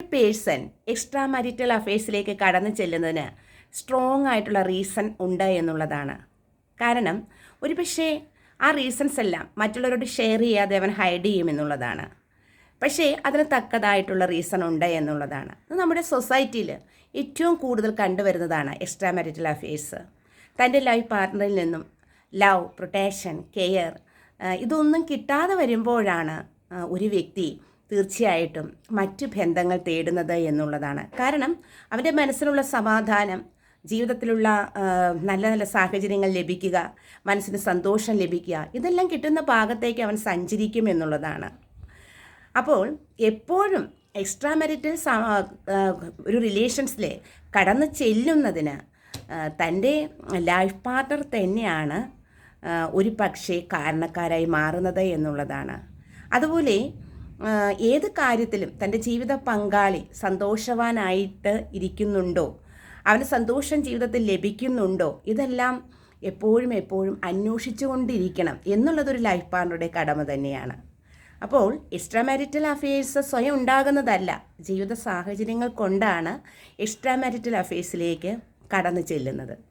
Person extra marital അഫയേഴ്സിലേക്ക് കടന്നു ചെല്ലുന്നതിന് strong ആയിട്ടുള്ള reason ഉണ്ട് എന്നുള്ളതാണ്. കാരണം ഒരു പക്ഷേ ആ റീസൺസ് എല്ലാം മറ്റുള്ളവരോട് ഷെയർ ചെയ്യാതെ അവൻ ഹൈഡ് ചെയ്യുമെന്നുള്ളതാണ് പക്ഷേ അതിന് തക്കതായിട്ടുള്ള റീസൺ ഉണ്ട് എന്നുള്ളതാണ്. അത് നമ്മുടെ സൊസൈറ്റിയിൽ ഏറ്റവും കൂടുതൽ കണ്ടുവരുന്നതാണ് എക്സ്ട്രാ മാരിറ്റൽ അഫയേഴ്സ് തന്റെ ലൈഫ് പാർട്ട്ണറിൽ നിന്നും ലവ് പ്രൊട്ടക്ഷൻ കെയർ ഇതൊന്നും കിട്ടാതെ വരുമ്പോഴാണ് ഒരു വ്യക്തി തീർച്ചയായിട്ടും മറ്റ് ബന്ധങ്ങൾ തേടുന്നത് എന്നുള്ളതാണ്. കാരണം അവന്റെ മനസ്സിലുള്ള സമാധാനം ജീവിതത്തിലുള്ള നല്ല നല്ല സാഹചര്യങ്ങൾ ലഭിക്കുക മനസ്സിന് സന്തോഷം ലഭിക്കുക ഇതെല്ലാം കിട്ടുന്ന ഭാഗത്തേക്ക് അവൻ സഞ്ചരിക്കും എന്നുള്ളതാണ്. അപ്പോൾ എപ്പോഴും എക്സ്ട്രാ മെറിറ്റൽ ഒരു റിലേഷൻസിൽ കടന്നു ചെല്ലുന്നതിന് തന്റെ ലൈഫ് പാർട്ണർ തന്നെയാണ് ഒരു പക്ഷേ കാരണക്കാരായി മാറുന്നത് എന്നുള്ളതാണ്. അതുപോലെ ഏത് കാര്യത്തിലും തന്റെ ജീവിത പങ്കാളി സന്തോഷവാനായിട്ട് ഇരിക്കുന്നുണ്ടോ? അവന് സന്തോഷം ജീവിതത്തിൽ ലഭിക്കുന്നുണ്ടോ? ഇതെല്ലാം എപ്പോഴും എപ്പോഴും അന്വേഷിച്ചു കൊണ്ടിരിക്കണം എന്നുള്ളതൊരു ലൈഫ് പാർട്ണറുടെ കടമ തന്നെയാണ്. അപ്പോൾ എക്സ്ട്രാ മാരിറ്റൽ അഫയേഴ്സ് സ്വയം ഉണ്ടാകുന്നതല്ല ജീവിത സാഹചര്യങ്ങൾ കൊണ്ടാണ് എക്സ്ട്രാ മാരിറ്റൽ അഫയേഴ്സിലേക്ക് കടന്നു ചെല്ലുന്നത്.